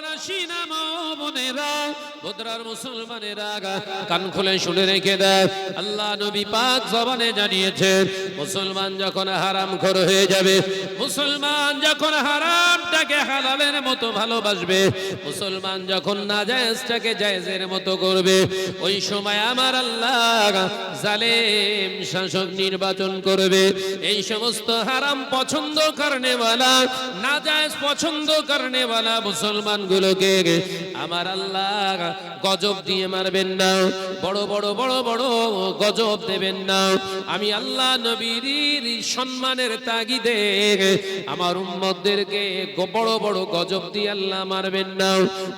no, মুসলমান যখন হারাম খর হয়ে যাবে, মুসলমান যখন হারামটাকে হালালের মতো ভালোবাসবে, মুসলমান যখন নাজায়েজটাকে জায়েজের মতো করবে, ওই সময় আমার আল্লাহ জালেম শাসক নির্বাচন করবে। এই সমস্ত হারাম পছন্দ করেনেওয়ালা নাজায়েজ পছন্দ করেনেওয়ালা মুসলমানগুলোকে আমার আল্লাহ গজব দিয়ে মারবেন না। বড় বড় বড় বড় গজব দেবেন না। আমি আল্লাহ নবীর সম্মানের তাগিদে আমার উম্মতদেরকে বড় বড় গজব দিয়ে আল্লাহ মারবেন না।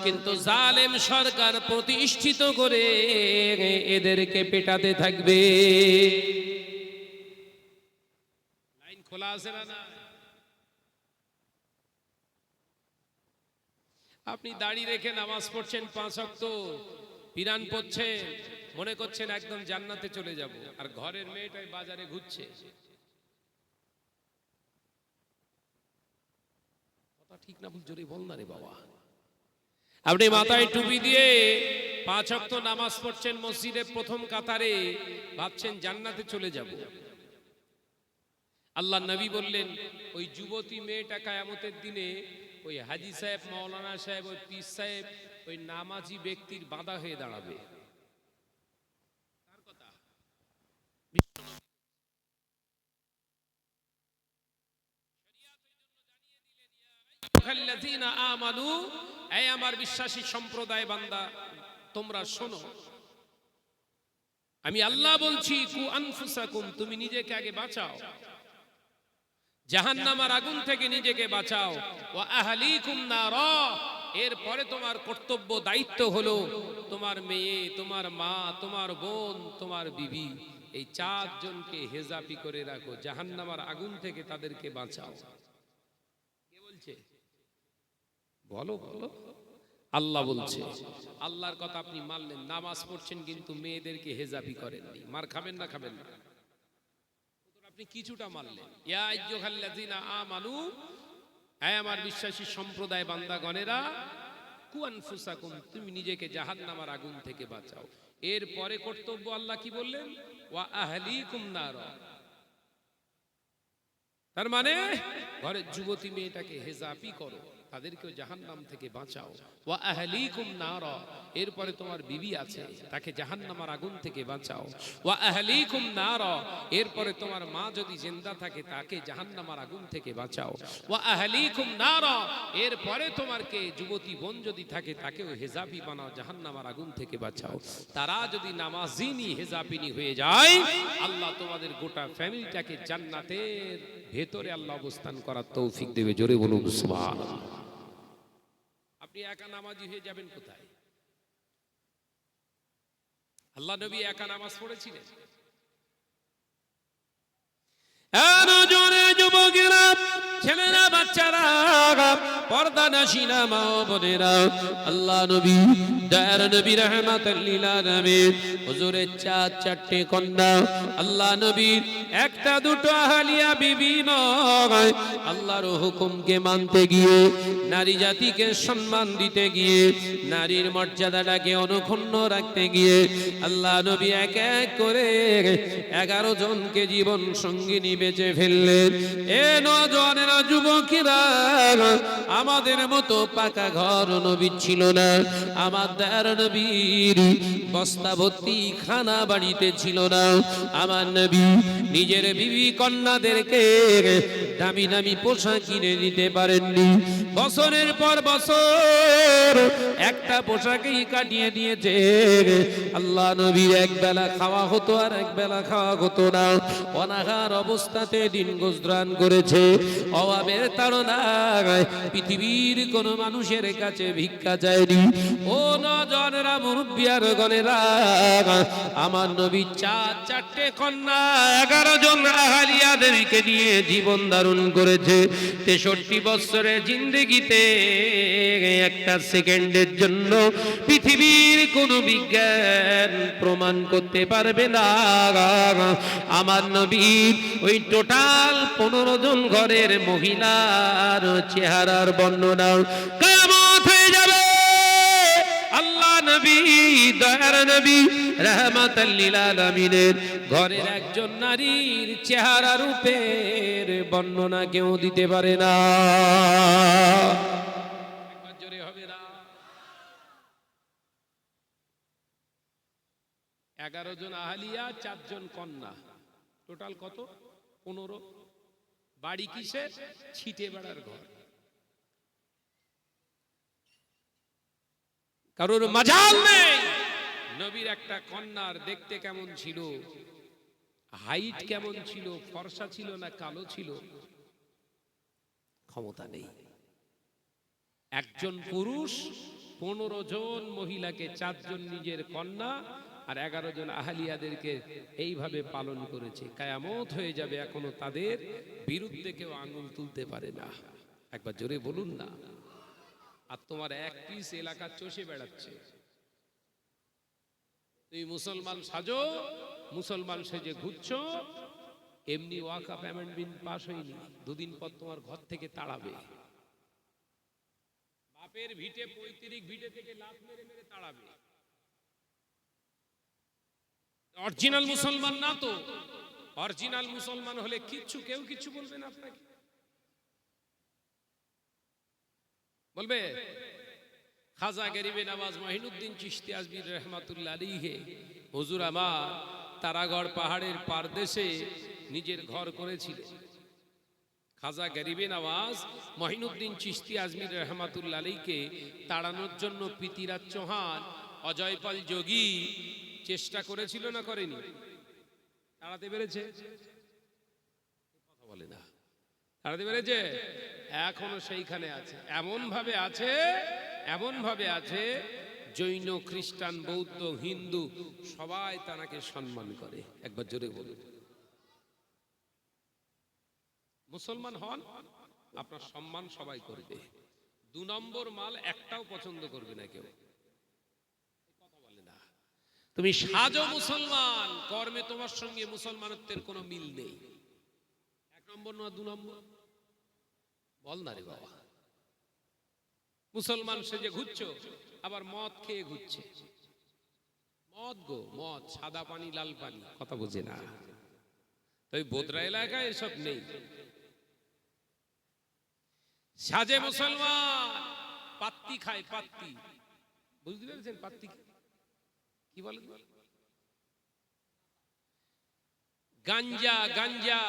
কিন্তু জালেম সরকার প্রতিষ্ঠিত করে এদেরকে পেটাতে থাকবে। লাইন খোলা আছে না? আপনি দাড়ি রেখে নামাজ পড়ছেন পাঁচ অক্ত পিরান পড়ছেন মনে করছেন একদম জান্নাতে চলে যাব, আর ঘরের মেয়েটাই বাজারে ঘুরছে। ঠিক না ভুল, জোরে বল না রে বাবা। আপনি মাথায় টুপি দিয়ে পাঁচ অক্ত নামাজ পড়ছেন মসজিদে প্রথম কাতারে, ভাবছেন জান্নাতে চলে যাব। আল্লাহ নবী বললেন, ওই যুবতী মেয়েটা কায়ামতের দিনে ওই হাজি সাহেব মাওলানা সাহেব, ওই পীর সাহেব, ওই নামাজি ব্যক্তির বাধা হয়ে দাঁড়াবে। আমার বিশ্বাসী সম্প্রদায় বান্দা, তোমরা শোনো। আমি আল্লাহ বলছি তুমি নিজেকে আগে বাঁচাও। জাহান্নামার আগুন থেকে নিজেকে বাঁচাও। ও আহলিকুম নারা। এরপরে তোমার কর্তব্য, দায়িত্ব হলো তোমার মেয়ে, তোমার মা, তোমার বোন, তোমার বিবি। এই চারজনকে হেজাবি করে রাখো, জাহান্নামার আগুন থেকে তাদেরকে বাঁচাও। কে বলছে? বলো বলো। আল্লাহ বলছে, আল্লাহর কথা আপনি মানলেন, নামাজ পড়ছেন কিন্তু মেয়েদেরকে হেজাবি করেননি। মার খাবেন না খাবেন না। আপনি কিছুটা আইয়ুহাল্লাযীনা আমানু হে আমার বিশ্বাসী সম্প্রদায় বান্দাগণেরা, কু আনফুসাকুম, তুমি নিজেকে জাহান্নামার আগুন থেকে বাঁচাও। এর পরে কর্তব্য আল্লাহ কি বললেন? ওয়া তার মানে ঘরের যুবতী মেয়েটাকে হেজাপি করো। তাদেরকেও জাহান্নাম থেকে বাঁচাও। ওয়া নারা, এরপরে তোমার বিবি আছে, তাকে জাহান্নামার আগুন থেকে বাঁচাও। ওয়া নারা, এরপরে তোমার মা যদি জিন্দা থাকে, তাকে জাহান্নামার আগুন থেকে বাঁচাও। ওয়া নারা, এরপরে তোমার কে যুবতী বোন যদি থাকে, তাকেও হেজাবি বানাও জাহান্নামার আগুন থেকে বাঁচাও। তারা যদি নামাজিনী, হেজাবিনী হয়ে যায়, আল্লাহ তোমাদের গোটা ফ্যামিলিটাকে জান্নাতের ভেতরে আল্লাহ অবস্থান করার তৌফিক দেবে। জোরে বলুন, সুবহানাল্লাহ। আপনি একা নামাজি হয়ে যাবেন কোথায়? আল্লাহ নবী একা নামাজ পড়েছিলেন? জোরে ছেলেরা, বাচ্চারা, পর্দা মা বোনেরা। আল্লাহ নবী, দয়ার নবী হুজুরের চার চারটে কন্যা। আল্লাহ একটা, দুটো আহালিয়া বিবি নয়। আল্লাহর হুকুমকে মানতে গিয়ে, নারী জাতিকে সম্মান দিতে গিয়ে, নারীর মর্যাদাটাকে অনুক্ষুণ্ণ রাখতে গিয়ে, আল্লাহ নবী এক এক করে এগারো জনকে জীবন সঙ্গিনী বেঁচে ফেললেন। এ আমাদের মতো পাকা ঘর নবী ছিল না। আমাদের নবীর বস্তা ভর্তি খানা বাড়িতে ছিল না। আমার নবী নিজের বিবি কন্যাদেরকে দামি দামি পোশাক কিনে দিতে পারেননি। বছরের পর বছর একটা পোশাকেই কাটিয়ে দিয়েছে। আল্লাহ নবীর এক বেলা খাওয়া হতো আর এক বেলা খাওয়া হতো না। অনাহার অবস্থাতে দিন গুজরান করেছে। অভাবের তাড়নায় পৃথিবীর কোন মানুষের কাছে ভিক্ষা চায়নি। ও নজনেরা মুরব্বিয়ার গনেরা, আমার নবী চার, চারটে কন্যা, এগারো জন আহালিয়াদেরকে নিয়ে জীবন ধারণ করেছে। তেষট্টি বছরের জিন্দগিতে একটা সেকেন্ডের জন্য পৃথিবীর কোনো বিজ্ঞান প্রমাণ করতে পারবে না। আমার নবী ওই টোটাল পনেরো নতুন ঘরের মহিলার চেহারার বর্ণনা। কেমন হয়ে যাবে। আল্লাহ নবী, দয়ার নবী রহমাতাল্লিলামিনের ঘরের একজন নারীর চেহারা রূপের বর্ণনা কেউ দিতে পারে না। এগারো জন আহালিয়া, চারজন কন্যা। টোটাল কত? পনেরো। বাড়ি কিসের? ছিটে বেড়ার ঘর। কারোর মাজাল নেই। নবীর একটা কন্যার দেখতে কেমন ছিল? হাইট কেমন ছিল? ফর্সা ছিল না কালো ছিল? ক্ষমতা নেই। একজন পুরুষ পনেরো জন মহিলাকে চারজন নিজের কন্যা আর এগারো জন আহালিয়াদেরকে এইভাবে পালন করেছে। কায়ামত হয়ে যাবে এখনও তাদের বিরুদ্ধে কেউ আঙুল তুলতে পারে না। একবার জোরে বলুন না। আর তোমার এক পিস এলাকা চষে বেড়াচ্ছে। তুমি মুসলমান সাজো, মুসলমান সেজে ঘুরছো, এমনি ওয়াকা পেমেন্ট বিন পাস হয়নি। দুদিন পর তোমার ঘর থেকে তাড়াবে। বাপের ভিটে পঁয়ত্রিশ ভিটে থেকে লাভ মেরে মেরে তাড়াবে। অরিজিনাল মুসলমান না তো? অরিজিনাল মুসলমান হলে কিচ্ছু, কেউ কিচ্ছু বলবে না আপনাকে? বলবে, খাজা গরিবে নামাজ মহিনুদ্দিন চিশতি আজমির রহমাতুল্লাহ আলীহে হুজুর আমার তারাগড় পাহাড়ের পারদেশে নিজের ঘর করেছিলেন খাজা গরিবে নওয়াজ মহিনুদ্দিন চিশতি আজমির রহমাতুল্লা আলীকে তাড়ানোর জন্য পিতিরাজ চৌহান অজয়পাল যোগী চেষ্টা করেছিল না করেনি? তাড়াতে পেরেছে? কথা বলে না। তাড়াতে পেরেছে? এখনও সেইখানে আছে। এমন ভাবে আছে এমন ভাবে আছে, জৈন, খ্রিস্টান, বৌদ্ধ, হিন্দু, সবাই তাকে সম্মান করে। একবার জোরে বলুন। মুসলমান হন, আপনার সম্মান সবাই করবে। দু নম্বর মাল একটাও পছন্দ করবে না কেউ। তুমি সাজো মুসলমান, কর্মে তোমার সঙ্গে মুসলমানত্বের কোনো মিল নেই। এক নম্বর না দু নম্বর? বল না রে বাবা। মুসলমান সেজে ঘুরছো, আবার মদ খেয়ে ঘুরছে। মদ গো, মদ, সাদা পানি, লাল পানি, কথা বুঝে না। তো ওই বোদরা এলাকায় এসব নেই। সাজে মুসলমান। পাত্তি খায়, পাত্তি। বুঝতে পেরেছেন পাত্তি কি? বলেন? গাঞ্জা গাঞ্জা।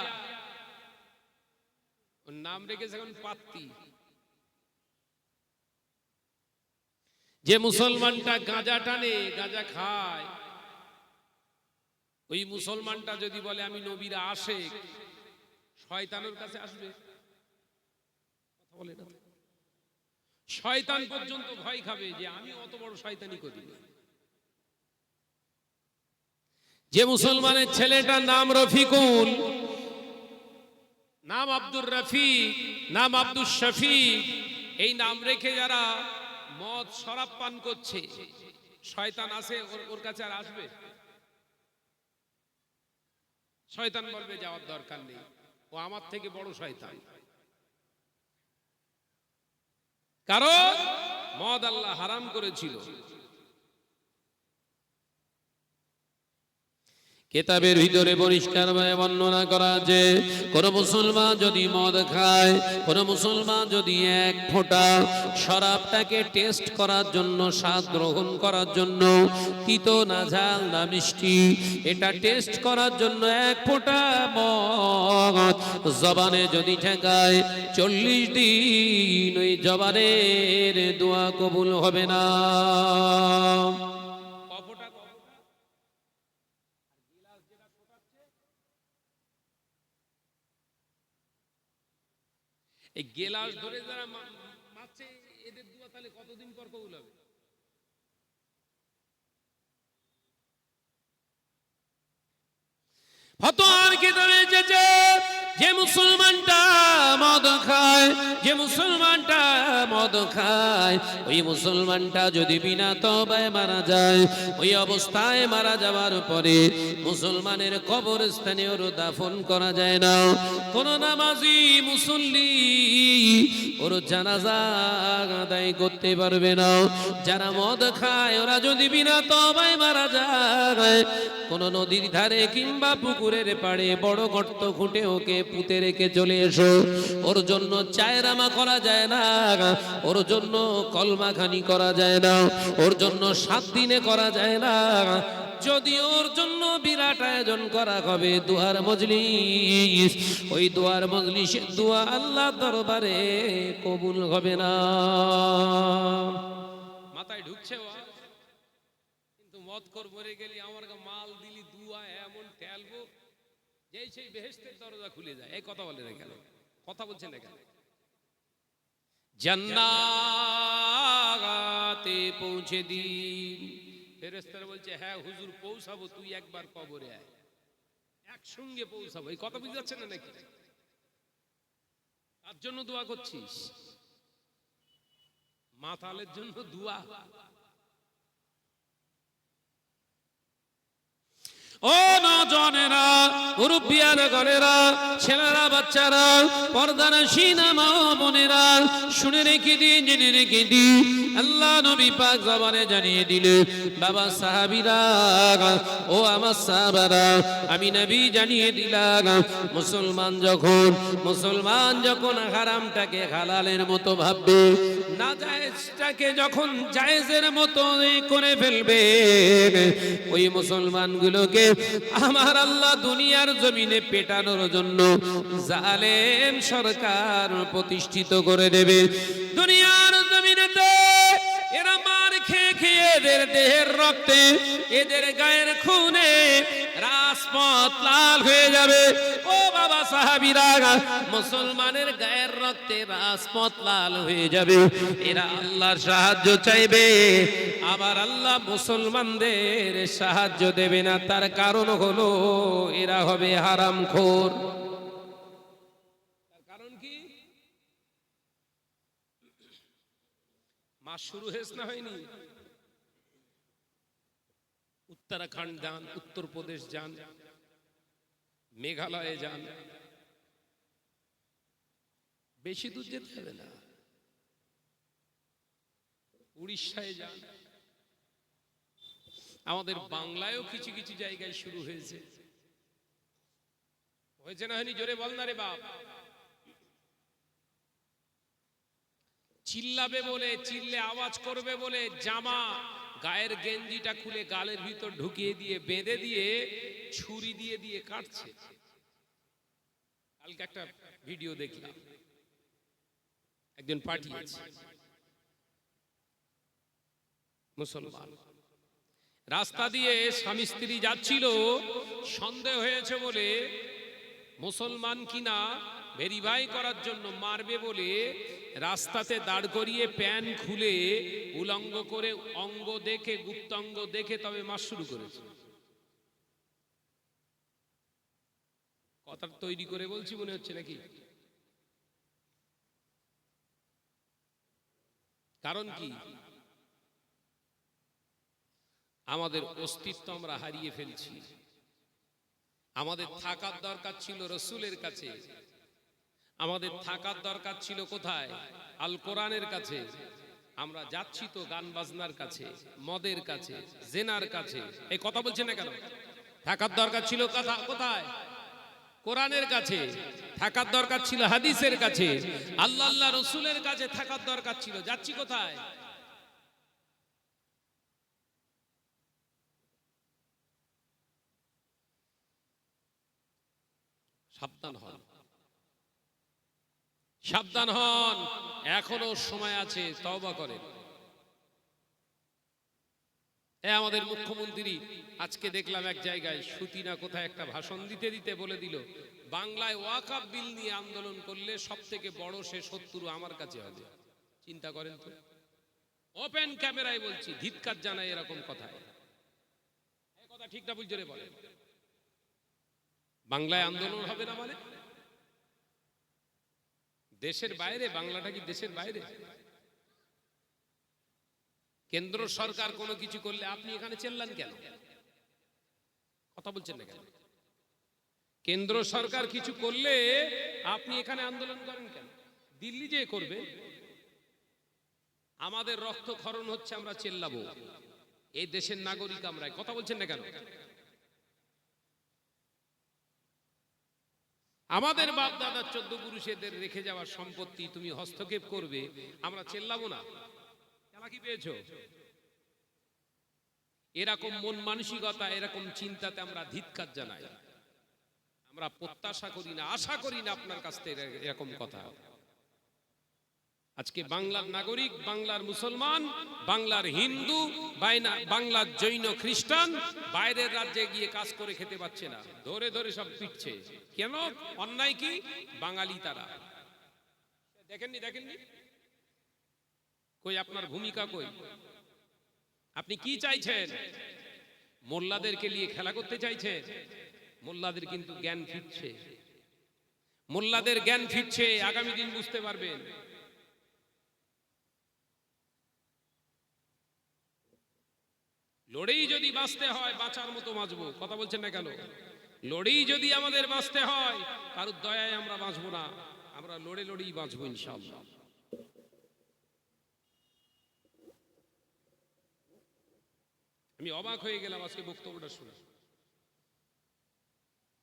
ওর নাম রেখেছে এখন পাত্তি। যে মুসলমানটা গাঁজা টানে, গাঁজা খায়, ওই মুসলমানটা যদি বলে, আমি নবীরা আসে শয়তানের কাছে আসবে। বলে শয়তান পর্যন্ত ভয় খাবে যে আমি অত বড় শয়তানি করি। যে মুসলমানের ছেলেটার নাম রফিকুল, নাম আব্দুর রফিক, নাম আব্দুল শফিক, এই নাম রেখে যারা মদ শরাব পান করছে, শয়তান আছে ওর কাছে আর আসবে? শয়তান বলবে, যাওয়ার দরকার নেই। ও আমার থেকে বড় শয়তান। কারণ মদ আল্লাহ হারাম করেছিল। কেতাবের ভিতরে পরিষ্কার ভাবে বর্ণনা করা আছে, কোন মুসলমান যদি মদ খায়, কোন মুসলমান যদি এক ফোঁটা শরাবটাকে টেস্ট করার জন্য, স্বাদ গ্রহণ করার জন্য, তিতো না ঝাল না মিষ্টি, এটা টেস্ট করার জন্য এক ফোঁটা মদ জবানে যদি ঠেকায়, চল্লিশ দিন ওই জবানের দোয়া কবুল হবে না। এই গেলাস ধরে যারা মাছে মারছে এদের দুয়া তাহলে কতদিন পর কবুল হবে? ফতোয়ার কিতাবে এসেছে? যে মুসলমানটা খায়, যে মুসলমানটা মদ খায়, ওই মুসলমানটা যদি বিনা তবায় মারা যায়, ওই অবস্থায় মারা যাওয়ার পরে মুসলমানের কবরস্থানে ওর দাফন করা যায় না। কোন নামাজি মুসল্লি ওর জানাজা আদায় করতে পারবে না। যারা মদ খায়, ওরা যদি বিনা তবায় মারা যায় কোন নদীর ধারে কিংবা পুকুরের পাড়ে বড় গর্ত খুঁটে ওকে পুঁতে রেখে চলে এসো। ওর জন্য চায়রামা করা যায় না, ওর জন্য কলমাখানি করা যায় না, ওর জন্য সাত দিনে করা যায় না। যদি ওর জন্য বিরাট আয়োজন করা হবে দুয়ার মজলিস, ওই দুয়ার মজলিসের দোয়া আল্লাহ দরবারে কবুল হবে না। মাথায় ঢুকছে মদ গেলি আমার গা মাল দিলি দুয়া এমন ঠেলবো যেই সেই বেহেস্তের দরজা খুলে যায়। এই কথা বলে না কেন কথা বলছে না কেন জান্নাতে পৌঁছে দিন। ফেরেস্তারা বলছে হ্যাঁ হুজুর, পৌঁছাবো, তুই একবার কবরে আয়। একসঙ্গে পৌঁছাবো। এই কথা বুঝতে যাচ্ছে না নাকি? তার জন্য দোয়া করছিস? মাতালের জন্য দোয়া। ছেলেরা, বাচ্চারা পর্দানা সিনেমা বোনেরা, শুনে রেখে দিন, জেনে রেখে আল্লাহ নবী পাক জবানে জানিয়ে দিলে বাবা সাহাবিরা, ও আমার সাহাবারা, আমি নবী জানিয়ে দিলাম, মুসলমান যখন মুসলমান যখন হারামটাকে হালালের মতো ভাববে না জায়েজটাকে যখন জায়েজের মতো করে ফেলবে, ওই মুসলমানগুলোকে আমার আল্লাহ দুনিয়ার জমিনে পেটানোর জন্য জালেম সরকার প্রতিষ্ঠিত করে দেবে। দুনিয়ার জমিনেতে এরা মার খেয়ে খেয়ে এদের দেহের রক্তে, এদের গায়ের খুনে রাজপথ লাল হয়ে যাবে। ও বাবা সাহাবিরা, মুসলমানের গায়ের রক্তে রাজপথ লাল হয়ে যাবে। এরা আল্লাহর সাহায্য চাইবে। আবার আল্লাহ মুসলমানদের সাহায্য দেবে না। তার কারণ হলো, এরা হবে হারাম খোর। কারণ কি? মাস শুরু হয়েছে না হয়নি? উত্তরাখণ্ড যান, উত্তরপ্রদেশ যান। মেঘালয়ে যান। বেশি দূর যেতে হবে না। উড়িষ্যায় যান। আমাদের বাংলায়ও কিছু কিছু জায়গায় শুরু হয়েছে। হয়েছে না হয়নি? জোরে বল না রে বাপ। চিল্লাবে বলে, চিল্লে আওয়াজ করবে বলে, জামা, গায়ের গেঞ্জিটা খুলে গালের ভিতর ঢুকিয়ে দিয়ে, বেঁধে দিয়ে ছুরি দিয়ে দিয়ে কাটছে। কালকে একটা ভিডিও দেখলাম। একজন পাঠিয়েছে। মুসলমান। রাস্তা দিয়ে স্বামী স্ত্রী যাচ্ছিল, সন্দেহ হয়েছে বলে মুসলমান কিনা ভেরিফাই করার জন্য মারবে বলে রাস্তাতে দাঁড় করিয়ে প্যান খুলে উলঙ্গ করে অঙ্গ দেখে গুপ্তাঙ্গ দেখে তবে মাস শুরু করেছে। কথা তৈরি করে বলছি, মনে হচ্ছে নাকি? কারণ কি? আমাদের অস্তিত্ব আমরা হারিয়ে ফেলছি। আমাদের থাকার দরকার ছিল রসুলের কাছে। আমাদের থাকার দরকার ছিল কোথায়? আল কোরআনের কাছে। আমরা যাচ্ছি তো গান বাজনার কাছে, মদের কাছে, জেনার কাছে। এই কথা বলছে না কেন? থাকার দরকার ছিল কথা কোথায়? কোরআনের কাছে থাকার দরকার ছিল, হাদিসের কাছে। আল্লাহ আল্লাহ রসুলের কাছে থাকার দরকার ছিল। যাচ্ছি কোথায়? সাবধান হন। সাবধান হন। এখনও সময় আছে, তওবা করেন। এ আমাদের মুখ্যমন্ত্রী আজকে দেখলাম এক জায়গায় সুতি না কোথায় একটা ভাষণ দিতে দিতে বলে দিল, বাংলায় ওয়াকাব বিল নিয়ে আন্দোলন করলে সব থেকে বড় সে শত্রু আমার কাছে হবে। চিন্তা করেন তো। ওপেন ক্যামেরায় বলছি, ধিৎকার জানায় এরকম কথা। কথা ঠিক না বুঝতে বলে বাংলায় আন্দোলন হবে না মানে? দেশের বাইরে, বাংলাটা কি দেশের বাইরে? কেন্দ্র সরকার কোনো কিছু করলে আপনি এখানে চেল্লান কেন? কথা বলছেন না কেন? কেন্দ্র সরকার কিছু করলে আপনি এখানে আন্দোলন করেন কেন? দিল্লি যে করবে, আমাদের রক্ত ক্ষরণ হচ্ছে আমরা চেল্লাবো। এই দেশের নাগরিক আমরা কথা বলছেন না কেন? আমাদের বাপ দাদার চোদ্দ পুরুষেদের রেখে যাওয়ার সম্পত্তি তুমি হস্তক্ষেপ করবে, আমরা চেল্লাবো না। চালাকি পেয়েছ? এরকম মন মানসিকতা, এরকম চিন্তাতে আমরা ধিৎকার জানাই। আমরা প্রত্যাশা করি না, আশা করি না আপনার কাছ থেকে এরকম কথা। আজকে বাংলার নাগরিক, বাংলার মুসলমান, বাংলার হিন্দু বাংলার জৈন খ্রিস্টান বাইরের রাজ্যে গিয়ে কাজ করে খেতে পাচ্ছে না। ধরে ধরে সব পিটছে। কেন? অন্যায় কি? বাঙালি তারা। দেখেননি দেখেননি? কই, আপনার ভূমিকা কই? আপনি কি চাইছেন? মোল্লাদেরকে নিয়ে খেলা করতে চাইছেন? মোল্লাদের কিন্তু জ্ঞান ফিরছে। মোল্লাদের জ্ঞান ফিরছে, আগামী দিন বুঝতে পারবেন। লড়েই যদি বাঁচতে হয়, বাঁচার মতো বাঁচবো। কথা বলছেন না কেন? লড়েই যদি আমাদের বাঁচতে হয়, কারোর দয়ায় আমরা বাঁচবো না। আমরা লড়ে লড়েই বাঁচবো ইনশাআল্লাহ। আমি অবাক হয়ে গেলাম আজকে বক্তব্যটা শুনে।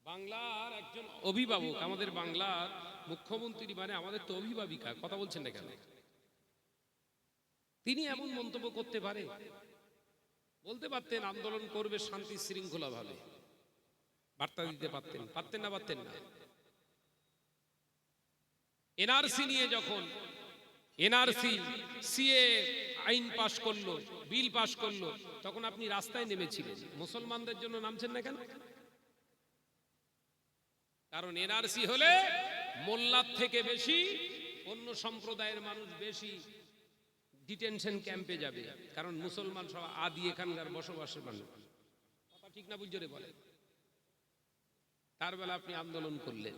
বাংলার একজন অভিভাবক, আমাদের বাংলার মুখ্যমন্ত্রী মানে আমাদের তো অভিভাবিকা, কথা বলছেন না কেন? তিনি এমন মন্তব্য করতে পারে? বলতে পারতেন, আন্দোলন করবে শান্তি শৃঙ্খলা ভাবে বার্তা দিতে পারতেন পারতেন না পারতেন না। এনআরসি নিয়ে যখন এনআরসি, সিএ আইন পাশ করল, বিল পাশ করল, তখন আপনি রাস্তায় নেমেছিলেন। মুসলমানদের জন্য নামছেন না কেন? কারণ এনআরসি হলে মোল্লার থেকে বেশি, অন্য সম্প্রদায়ের মানুষ বেশি ডিটেনশন ক্যাম্পে যাবে। কারণ মুসলমান সব আদি এখানকার বসবাসের মানুষ। কথা ঠিক না বুঝরে বলে তার বেলা আপনি আন্দোলন করলেন।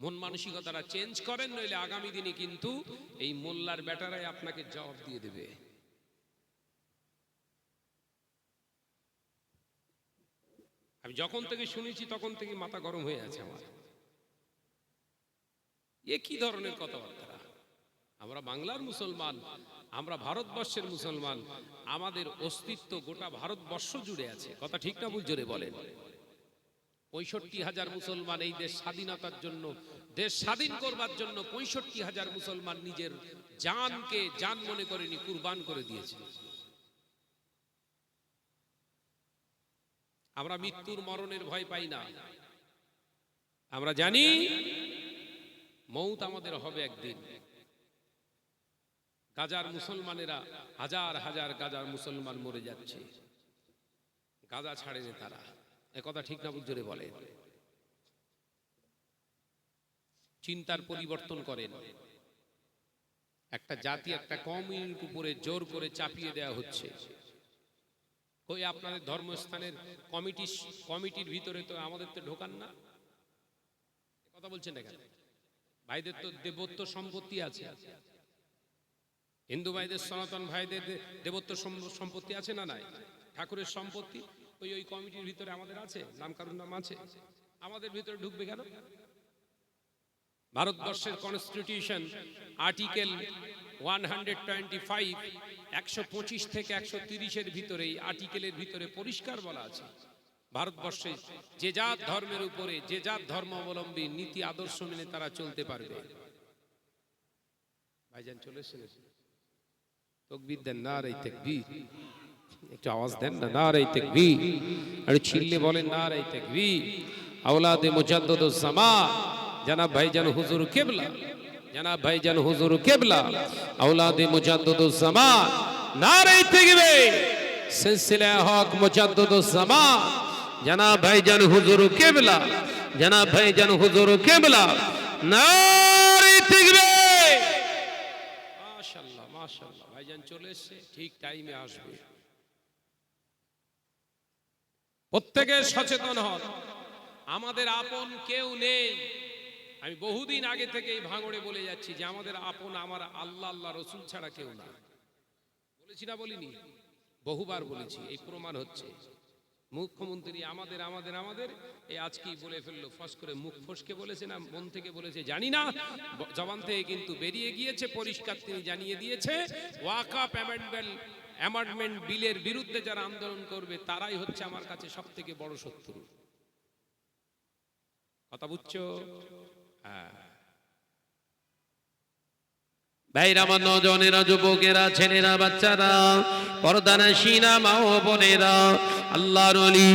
মন মানসিকতাটা চেঞ্জ করেন, নইলে আগামী দিনে কিন্তু এই মোল্লার ব্যাটারাই আপনাকে জবাব দিয়ে দেবে। আমি যখন থেকে শুনেছি, তখন থেকে মাথা গরম হয়ে আছে আমার। এ কি ধরনের কথাবার্তা? আমরা বাংলার মুসলমান, আমরা ভারতবর্ষের মুসলমান, আমাদের অস্তিত্ব গোটা ভারতবর্ষ জুড়ে আছে। কথা ঠিক না ভুল জোরে বলেন। পঁয়ষট্টি হাজার মুসলমান এই দেশ স্বাধীনতার জন্য, দেশ স্বাধীন করবার জন্য পঁয়ষট্টি হাজার মুসলমান নিজের জানকে জান মনে করেনি, কুরবান করে দিয়েছে। আমরা মৃত্যুর মরণের ভয় পাই না। আমরা জানি মৌত আমাদের হবে একদিন। গাজার মুসলমানেরা হাজার হাজার গাজার মুসলমান মরে যাচ্ছে। গাজা ছাড়েনি তারা। কথা ঠিক না বুঝরে বলে। চিন্তার পরিবর্তন করেন। একটা জাতি একটা কমিউনিটির উপরে জোর করে চাপিয়ে দেওয়া হচ্ছে। ওই আপনাদের ধর্মস্থানের কমিটি, কমিটির ভিতরে তো আমাদের তো ঢোকান না। কথা বলছেন না কেন? ভাইদের তো দেবত্ব সম্পত্তি আছে। হিন্দু ভাইদের, সনাতন ভাইদের দেবত্ব সম্পত্তি আছে না নাই? ঠাকুরের সম্পত্তি? ওই ওই কমিটির ভিতরে আমাদের আছে নাম কারুর নাম আছে। আমাদের ভিতরে ঢুকবে কেন? ভারতবর্ষের constitution article one hundred twenty five একশো পঁচিশ থেকে একশো তিরিশের ভিতরে আর্টিকেলের ভিতরে পরিষ্কার বলা আছে। ভারতবর্ষে যে জাত ধর্মের উপরে, যে জাত ধর্মাবলম্বী নীতি আদর্শ মেনে তারা চলতে পারবে। ভাইজান চলে এসেছেন। তকবীর দেন না রে তকবীর। একটু আওয়াজ দেন না। না রে তকবীর। আর ছিল্লে বলেন না রে তকবীর। আওলাদে মুজাদ্দুদ জামান জনাব ভাইজান হুজুর কিবলা। জনাব ভাইজান হুজুর কিবলা। আওলাদে মুজাদ্দুদ জামান না রে তকবীর। সিলসিলা হক মুজাদ্দুদ জামান জনাব ভাইজান হুজুর কিবলা। জনাব ভাইজান হুজুর কিবলা। না রে তকবীর। মাশাল্লাহ মাশাল্লাহ ভাইজান চলে এসছে। ঠিক টাইমে আসবে। প্রত্যেকে সচেতন হন। আমাদের আপন কেউ নেই। আমি বহুদিন আগে থেকে এই ভাঙড়ে বলে যাচ্ছি যে আমাদের আপন আমার আল্লাহ আল্লাহ রসুল ছাড়া কেউ না। বলেছি না বলিনি? বহুবার বলেছি এই প্রমাণ হচ্ছে। মুখ্যমন্ত্রী আমাদের আমাদের আমাদের এই আজকেই বলে ফেলল ফস করে মুখ ফসকে বলেছে না মন থেকে বলেছে জানি না। জবান থেকে কিন্তু বেরিয়ে গিয়েছে পরিষ্কার তিনি জানিয়ে দিয়েছে ওয়াকাপ অ্যামেন্ডমেন্ট অ্যামেন্ডমেন্ট বিলের বিরুদ্ধে যারা আন্দোলন করবে, তারাই হচ্ছে আমার কাছে সব থেকে বড় শত্রু। কথা বুঝছ? হ্যাঁ। ভাইরা, আমার নজনেরা, যুবকেরা, ছেলেরা, বাচ্চারা পরদানা সিনা মা ও বোনেরা, আল্লাহর